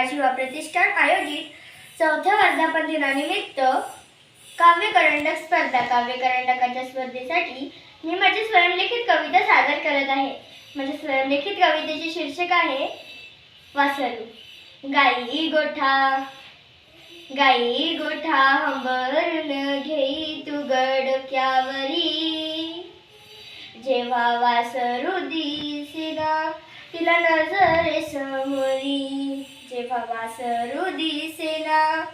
माझे नाव प्रतिष्ठान आयोजित चौथ्या वर्धापन दिनानिमित्त काव्य करंडक स्पर्धा काव्य करंडकाच्या स्पर्धेसाठी मी माझी स्वयंलिखित कविता सादर करत आहे. माझ्या स्वयंलिखित कवितेचे शीर्षक आहे वासरू. गाई गोठा गाई गोठा हंबरून घेई तू गडक्यावरी. जेव्हा वासरू दिसेना तिला नजरे समोरी. जेव्हा वासरू दिसेना.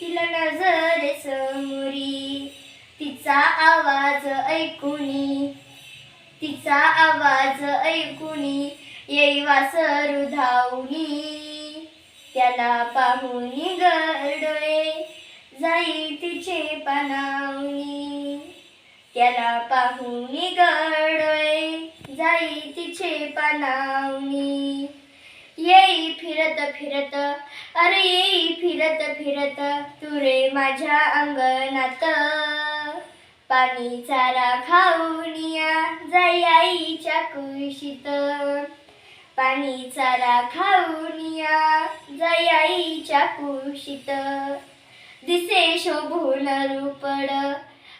तिला नजरे समोरी. तिचा आवाज ऐकुनी. तिचा आवाज ऐकुनी येई सरू धावणी त्याला पाहुनी गडोळे जाई तिचे पानावणी त्याला पाहुनी गडोळे जाई तिचे पानावणी फिरत फिरत. अरे येई फिरत फिरत. तुरे माझ्या अंगणात. पाणी चारा खाऊन या जाई आईच्या कुशीत. पाणी चारा खाऊन या जाई आईच्या कुशीत. दिसे शोभून रूपड.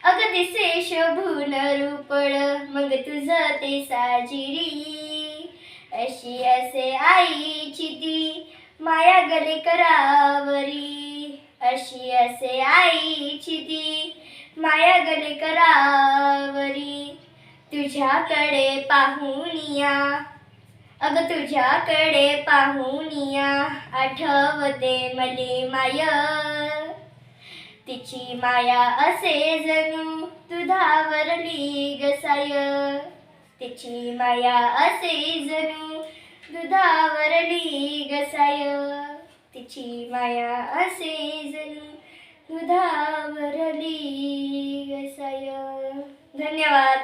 अग दिसे शोभून रूपड. मग तुझ ते साजिरी. अशी असे आईची ती माया गले करावरी अशी असे आईची ती. माया गले करावरी तुझ्याकडे पाहुनिया अग तुझ्याकडे पाहुनिया आठवते मले माय. तिची माया असे जणू तुधावरली गसाय तिची माया असे जणू दुधावरली गसाय. तिची माया असे जणू दुधावरली गसाय. धन्यवाद.